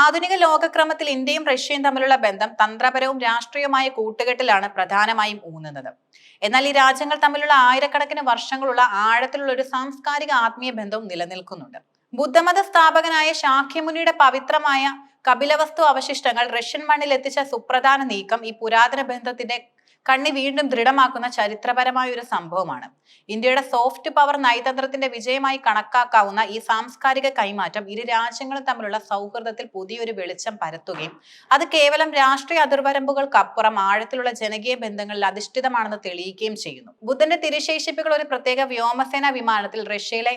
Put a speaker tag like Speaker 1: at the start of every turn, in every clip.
Speaker 1: ആധുനിക ലോകക്രമത്തിൽ ഇന്ത്യയും റഷ്യയും തമ്മിലുള്ള ബന്ധം തന്ത്രപരവും രാഷ്ട്രീയവുമായ കൂട്ടുകെട്ടിലാണ് പ്രധാനമായും ഊന്നുന്നത്. എന്നാൽ ഈ രാജ്യങ്ങൾ തമ്മിലുള്ള ആയിരക്കണക്കിന് വർഷങ്ങളുള്ള ആഴത്തിലുള്ള ഒരു സാംസ്കാരിക ആത്മീയ ബന്ധവും നിലനിൽക്കുന്നുണ്ട്. ബുദ്ധമത സ്ഥാപകനായ ശാഖ്യമുനിയുടെ പവിത്രമായ കപിലവസ്തു അവശിഷ്ടങ്ങൾ റഷ്യൻ മണ്ണിൽ എത്തിച്ച സുപ്രധാന നീക്കം ഈ പുരാതന ബന്ധത്തിന്റെ കണ്ണി വീണ്ടും ദൃഢമാക്കുന്ന ചരിത്രപരമായ ഒരു സംഭവമാണ്. ഇന്ത്യയുടെ സോഫ്റ്റ് പവർ നയതന്ത്രത്തിന്റെ വിജയമായി കണക്കാക്കാവുന്ന ഈ സാംസ്കാരിക കൈമാറ്റം ഇരു രാജ്യങ്ങളും തമ്മിലുള്ള സൗഹൃദത്തിൽ പുതിയൊരു വെളിച്ചം പരത്തുകയും അത് കേവലം രാഷ്ട്രീയ അതിർവരമ്പുകൾക്കപ്പുറം ആഴത്തിലുള്ള ജനകീയ ബന്ധങ്ങളിൽ അധിഷ്ഠിതമാണെന്ന് തെളിയിക്കുകയും ചെയ്യുന്നു. ബുദ്ധന്റെ തിരുശേഷിപ്പുകൾ ഒരു പ്രത്യേക വ്യോമസേന വിമാനത്തിൽ റഷ്യയിലെ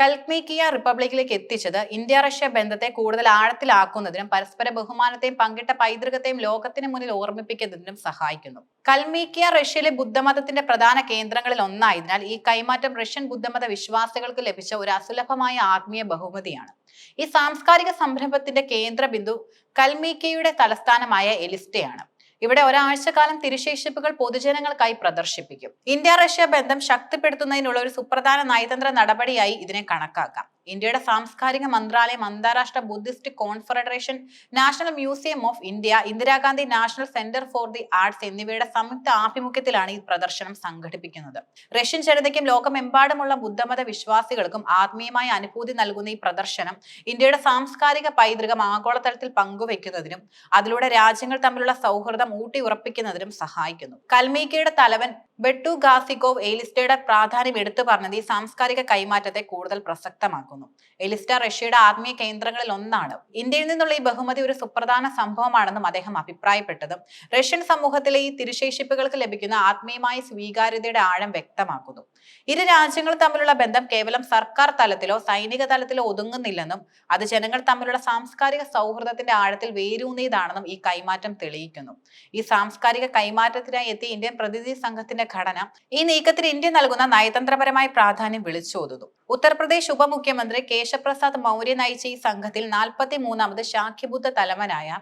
Speaker 1: കൽക്മീക്കിയ റിപ്പബ്ലിക്കിലേക്ക് എത്തിച്ചത് ഇന്ത്യ റഷ്യ ബന്ധത്തെ കൂടുതൽ ആഴത്തിലാക്കുന്നതിനും പരസ്പര ബഹുമാനത്തെയും പങ്കിട്ട പൈതൃകത്തെയും ലോകത്തിന് മുന്നിൽ ഓർമ്മിപ്പിക്കുന്നതിനും സഹായിക്കുന്നു. കൽമീക്കിയ റഷ്യയിലെ ബുദ്ധമതത്തിന്റെ പ്രധാന കേന്ദ്രങ്ങളിൽ ഒന്നായതിനാൽ ഈ കൈമാറ്റം റഷ്യൻ ബുദ്ധമത വിശ്വാസികൾക്ക് ലഭിച്ച ഒരു അസുലഭമായ ആത്മീയ ബഹുമതിയാണ്. ഈ സാംസ്കാരിക സംരംഭത്തിന്റെ കേന്ദ്ര ബിന്ദു കൽമീക്കിയയുടെ തലസ്ഥാനമായ എലിസ്റ്റയാണ്. ഇവിടെ ഒരാഴ്ചക്കാലം തിരുശേഷിപ്പുകൾ പൊതുജനങ്ങൾക്കായി പ്രദർശിപ്പിക്കും. ഇന്ത്യ റഷ്യ ബന്ധം ശക്തിപ്പെടുത്തുന്നതിനുള്ള ഒരു സുപ്രധാന നയതന്ത്ര നടപടിയായി ഇതിനെ കണക്കാക്കാം. ഇന്ത്യയുടെ സാംസ്കാരിക മന്ത്രാലയം അന്താരാഷ്ട്ര Buddhist confederation national museum of India Indira Gandhi national centre for the arts എന്നിവയുടെ സംയുക്ത ആഭിമുഖ്യത്തിലാണ് ഈ പ്രദർശനം സംഘടിപ്പിക്കുന്നത്. റഷ്യൻ ജനതയ്ക്കും ലോകമെമ്പാടുമുള്ള ബുദ്ധമത വിശ്വാസികൾക്കും ആത്മീയമായ അനുഭൂതി നൽകുന്ന ഈ പ്രദർശനം ഇന്ത്യയുടെ സാംസ്കാരിക പൈതൃകം ആഗോളതലത്തിൽ പങ്കുവെക്കുന്നതിനും അതിലൂടെ രാജ്യങ്ങൾ തമ്മിലുള്ള സൗഹൃദം ഊട്ടിയുറപ്പിക്കുന്നതിനും സഹായിക്കുന്നു. കൽമീക്കയുടെ തലവൻ ബെട്ടു ഗാസിഗോവ് എലിസ്റ്റയുടെ പ്രാധാന്യം എടുത്തു പറഞ്ഞത് ഈ സാംസ്കാരിക കൈമാറ്റത്തെ കൂടുതൽ പ്രസക്തമാക്കുന്നു. എലിസ്റ്റ റഷ്യയുടെ ആത്മീയ കേന്ദ്രങ്ങളിൽ ഒന്നാണ്. ഇന്ത്യയിൽ നിന്നുള്ള ഈ ബഹുമതി ഒരു സുപ്രധാന സംഭവമാണെന്നും അദ്ദേഹം അഭിപ്രായപ്പെട്ടതും. റഷ്യൻ സമൂഹത്തിലെ ഈ തിരുശേഷിപ്പുകൾക്ക് ലഭിക്കുന്ന ആത്മീയമായ സ്വീകാര്യതയുടെ ആഴം വ്യക്തമാക്കുന്നു. ഇരു രാജ്യങ്ങൾ തമ്മിലുള്ള ബന്ധം കേവലം സർക്കാർ തലത്തിലോ സൈനിക തലത്തിലോ ഒതുങ്ങുന്നില്ലെന്നും അത് ജനങ്ങൾ തമ്മിലുള്ള സാംസ്കാരിക സൗഹൃദത്തിന്റെ ആഴത്തിൽ വേരൂന്നിയതാണെന്നും ഈ കൈമാറ്റം തെളിയിക്കുന്നു. ഈ സാംസ്കാരിക കൈമാറ്റത്തിനായി എത്തിയ ഇന്ത്യൻ പ്രതിനിധി സംഘത്തിന്റെ ഘടന ഈ നീക്കത്തിന് ഇന്ത്യ നൽകുന്ന നയതന്ത്രപരമായ പ്രാധാന്യം വിളിച്ചോതുന്നു. ഉത്തർപ്രദേശ് ഉപമുഖ്യമന്ത്രി കേശപ്രസാദ് മൗര്യ നയിച്ച ഈ സംഘത്തിൽ നാൽപ്പത്തി മൂന്നാമത് ശാഖ്യബുദ്ധ തലവനായ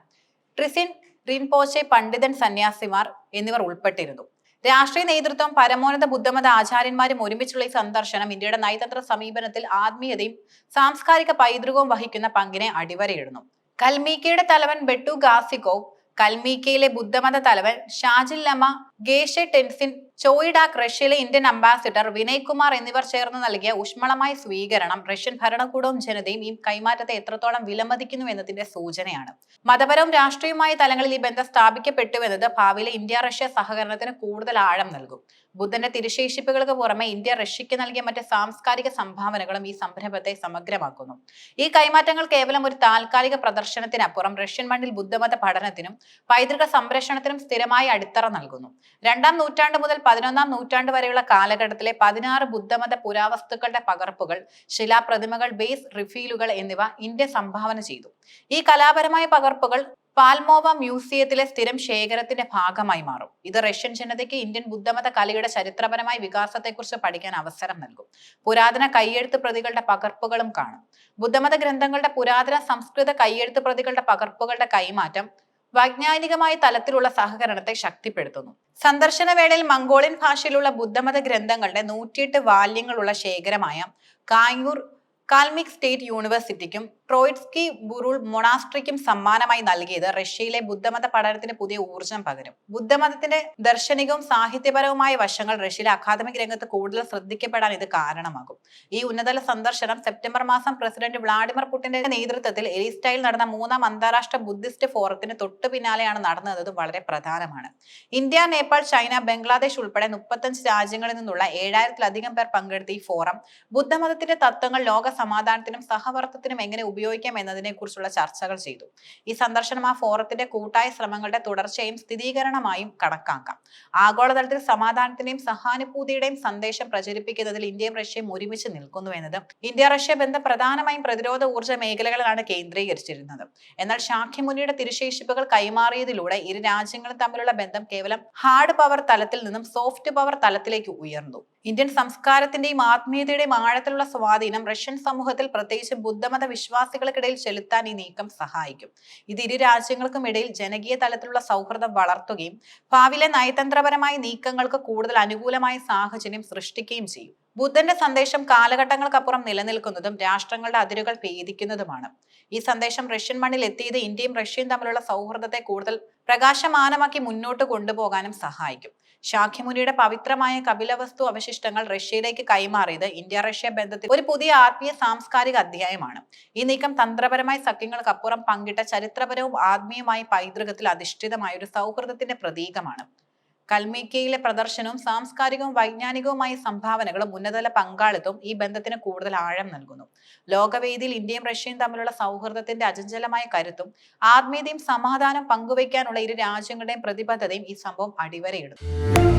Speaker 1: ട്രിസിൻ റിൻപോച്ചെ പണ്ഡിതൻ സന്യാസിമാർ എന്നിവർ ഉൾപ്പെട്ടിരുന്നു. രാഷ്ട്രീയ നേതൃത്വം പരമോന്നത ബുദ്ധമത ആചാര്യന്മാരും ഒരുമിച്ചുള്ള ഈ സന്ദർശനം ഇന്ത്യയുടെ നയതന്ത്ര സമീപനത്തിൽ ആത്മീയതയും സാംസ്കാരിക പൈതൃകവും വഹിക്കുന്ന പങ്കിനെ അടിവരയിടുന്നു. കൽമീക്കയുടെ തലവൻ ബെട്ടു ഗാസിക്കോവ് കൽമീക്കയിലെ ബുദ്ധമത തലവൻ ഷാജിൽ ലമ ഗേഷെ ടെൻസിൻ ചോയിഡാക് റഷ്യയിലെ ഇന്ത്യൻ അംബാസിഡർ വിനയ് കുമാർ എന്നിവർ ചേർന്ന് നൽകിയ ഊഷ്മളമായ സ്വീകരണം റഷ്യൻ ഭരണകൂടവും ജനതയും ഈ കൈമാറ്റത്തെ എത്രത്തോളം വിലമതിക്കുന്നു എന്നതിന്റെ സൂചനയാണ്. മതപരവും രാഷ്ട്രീയവുമായ തലങ്ങളിൽ ഈ ബന്ധം സ്ഥാപിക്കപ്പെട്ടു എന്നത് ഭാവിയിലെ ഇന്ത്യ റഷ്യ സഹകരണത്തിന് കൂടുതൽ ആഴം നൽകും. ബുദ്ധന്റെ തിരുശേഷിപ്പുകൾക്ക് പുറമെ ഇന്ത്യ റഷ്യക്ക് നൽകിയ മറ്റ് സാംസ്കാരിക സംഭാവനകളും ഈ സംരംഭത്തെ സമഗ്രമാക്കുന്നു. ഈ കൈമാറ്റങ്ങൾ കേവലം ഒരു താൽക്കാലിക പ്രദർശനത്തിനപ്പുറം റഷ്യൻ മണ്ണിൽ ബുദ്ധമത പഠനത്തിനും പൈതൃക സംരക്ഷണത്തിനും സ്ഥിരമായി അടിത്തറ നൽകുന്നു. രണ്ടാം നൂറ്റാണ്ട് മുതൽ പതിനൊന്നാം നൂറ്റാണ്ട് വരെയുള്ള കാലഘട്ടത്തിലെ പതിനാറ് ബുദ്ധമത പുരാവസ്തുക്കളുടെ പകർപ്പുകൾ ശിലാപ്രതിമകൾ ബേസ് റിഫീലുകൾ എന്നിവ ഇന്ത്യ സംഭാവന ചെയ്തു. ഈ കലാപരമായ പകർപ്പുകൾ പാൽമോവ മ്യൂസിയത്തിലെ സ്ഥിരം ശേഖരത്തിന്റെ ഭാഗമായി മാറും. ഇത് റഷ്യൻ ജനതയ്ക്ക് ഇന്ത്യൻ ബുദ്ധമത കലയുടെ ചരിത്രപരമായ വികാസത്തെക്കുറിച്ച് പഠിക്കാൻ അവസരം നൽകും. പുരാതന കൈയെഴുത്ത് പ്രതികളുടെ പകർപ്പുകളും കാണും. ബുദ്ധമത ഗ്രന്ഥങ്ങളുടെ പുരാതന സംസ്കൃത കൈയെഴുത്ത് പ്രതികളുടെ പകർപ്പുകളുടെ കൈമാറ്റം വൈജ്ഞാനികമായ തലത്തിലുള്ള സഹകരണത്തെ ശക്തിപ്പെടുത്തുന്നു. സന്ദർശന വേളയിൽ മംഗോളിയൻ ഭാഷയിലുള്ള ബുദ്ധമത ഗ്രന്ഥങ്ങളുടെ നൂറ്റിയെട്ട് വാല്യങ്ങളുള്ള ശേഖരമായ കായൂർ കാൽമിക് സ്റ്റേറ്റ് യൂണിവേഴ്സിറ്റിക്കും ട്രോയിഡ്സ്കി ബുറുൾ മൊണാസ്ട്രിക്കും സമ്മാനമായി നൽകിയത് റഷ്യയിലെ ബുദ്ധമത പഠനത്തിന് പുതിയ ഊർജം പകരും. ബുദ്ധമതത്തിന്റെ ദർശനികവും സാഹിത്യപരവുമായ വശങ്ങൾ റഷ്യയിലെ അക്കാദമിക് രംഗത്ത് കൂടുതൽ ശ്രദ്ധിക്കപ്പെടാൻ ഇത് കാരണമാകും. ഈ ഉന്നതല സന്ദർശനം സെപ്റ്റംബർ മാസം പ്രസിഡന്റ് വ്ളാഡിമിർ പുടിന്റെ നേതൃത്വത്തിൽ എലിസ്റ്റൈൽ നടന്ന മൂന്നാം അന്താരാഷ്ട്ര ബുദ്ധിസ്റ്റ് ഫോറത്തിന് തൊട്ടു പിന്നാലെയാണ് നടന്നതും വളരെ പ്രധാനമാണ്. ഇന്ത്യ നേപ്പാൾ ചൈന ബംഗ്ലാദേശ് ഉൾപ്പെടെ മുപ്പത്തഞ്ച് രാജ്യങ്ങളിൽ നിന്നുള്ള ഏഴായിരത്തിലധികം പേർ പങ്കെടുത്ത ഈ ഫോറം ബുദ്ധമതത്തിന്റെ തത്വങ്ങൾ ലോക സമാധാനത്തിനും സഹവർത്തത്തിനും എങ്ങനെ ഉപയോഗിക്കാം എന്നതിനെ കുറിച്ചുള്ള ചർച്ചകൾ ചെയ്തു. ഈ സന്ദർശനം ആ ഫോറത്തിന്റെ കൂട്ടായ ശ്രമങ്ങളുടെ തുടർച്ചയും സ്ഥിരീകരണമായും കണക്കാക്കാം. ആഗോളതലത്തിൽ സമാധാനത്തിന്റെയും സഹാനുഭൂതിയുടെയും സന്ദേശം പ്രചരിപ്പിക്കുന്നതിൽ ഇന്ത്യയും റഷ്യയും ഒരുമിച്ച് നിൽക്കുന്നു എന്നത് ഇന്ത്യ റഷ്യ ബന്ധം പ്രധാനമായും പ്രതിരോധ ഊർജ മേഖലകളിലാണ് കേന്ദ്രീകരിച്ചിരുന്നത്. എന്നാൽ ശാഖ്യമുനിയുടെ തിരുശേഷിപ്പുകൾ കൈമാറിയതിലൂടെ ഇരു രാജ്യങ്ങളും തമ്മിലുള്ള ബന്ധം കേവലം ഹാർഡ് പവർ തലത്തിൽ നിന്നും സോഫ്റ്റ് പവർ തലത്തിലേക്ക് ഉയർന്നു. ഇന്ത്യൻ സംസ്കാരത്തിന്റെയും ആത്മീയതയുടെയും ആഴത്തിലുള്ള സ്വാധീനം റഷ്യൻ സമൂഹത്തിൽ പ്രത്യേകിച്ച് ബുദ്ധമത വിശ്വാസികൾക്കിടയിൽ ചെലുത്താൻ ഈ നീക്കം സഹായിക്കും. ഇത് ഇരു രാജ്യങ്ങൾക്കും ഇടയിൽ ജനകീയ തലത്തിലുള്ള സൗഹൃദം വളർത്തുകയും ഭാവിയിലെ നയതന്ത്രപരമായ നീക്കങ്ങൾക്ക് കൂടുതൽ അനുകൂലമായ സാഹചര്യം സൃഷ്ടിക്കുകയും ചെയ്യും. ബുദ്ധന്റെ സന്ദേശം കാലഘട്ടങ്ങൾക്കപ്പുറം നിലനിൽക്കുന്നതും രാഷ്ട്രങ്ങളുടെ അതിരുകൾ ഭേദിക്കുന്നതുമാണ്. ഈ സന്ദേശം റഷ്യൻ മണ്ണിൽ എത്തിയത് ഇന്ത്യയും റഷ്യയും തമ്മിലുള്ള സൗഹൃദത്തെ കൂടുതൽ പ്രകാശമാനമാക്കി മുന്നോട്ട് കൊണ്ടുപോകാനും സഹായിക്കും. ശാഖ്യമുനിയുടെ പവിത്രമായ കപിലവസ്തു അവശിഷ്ടങ്ങൾ റഷ്യയിലേക്ക് കൈമാറിയത് ഇന്ത്യ റഷ്യ ബന്ധത്തിൽ ഒരു പുതിയ ആത്മീയ സാംസ്കാരിക അധ്യായമാണ്. ഈ നീക്കം തന്ത്രപരമായ സഖ്യങ്ങൾക്കപ്പുറം പങ്കിട്ട ചരിത്രപരവും ആത്മീയമായ പൈതൃകത്തിൽ അധിഷ്ഠിതമായ ഒരു സൗഹൃദത്തിന്റെ പ്രതീകമാണ്. കൽമീക്കയിലെ പ്രദർശനവും സാംസ്കാരികവും വൈജ്ഞാനികവുമായ സംഭാവനകളും ഉന്നതതല പങ്കാളിത്തവും ഈ ബന്ധത്തിന് കൂടുതൽ ആഴം നൽകുന്നു. ലോകവേദിയിൽ ഇന്ത്യയും റഷ്യയും തമ്മിലുള്ള സൗഹൃദത്തിന്റെ അചഞ്ചലമായ കരുത്തും ആത്മീയതയും സമാധാനം പങ്കുവയ്ക്കാനുള്ള ഇരു രാജ്യങ്ങളുടെയും പ്രതിബദ്ധതയും ഈ സംഭവം അടിവരയിടുന്നു.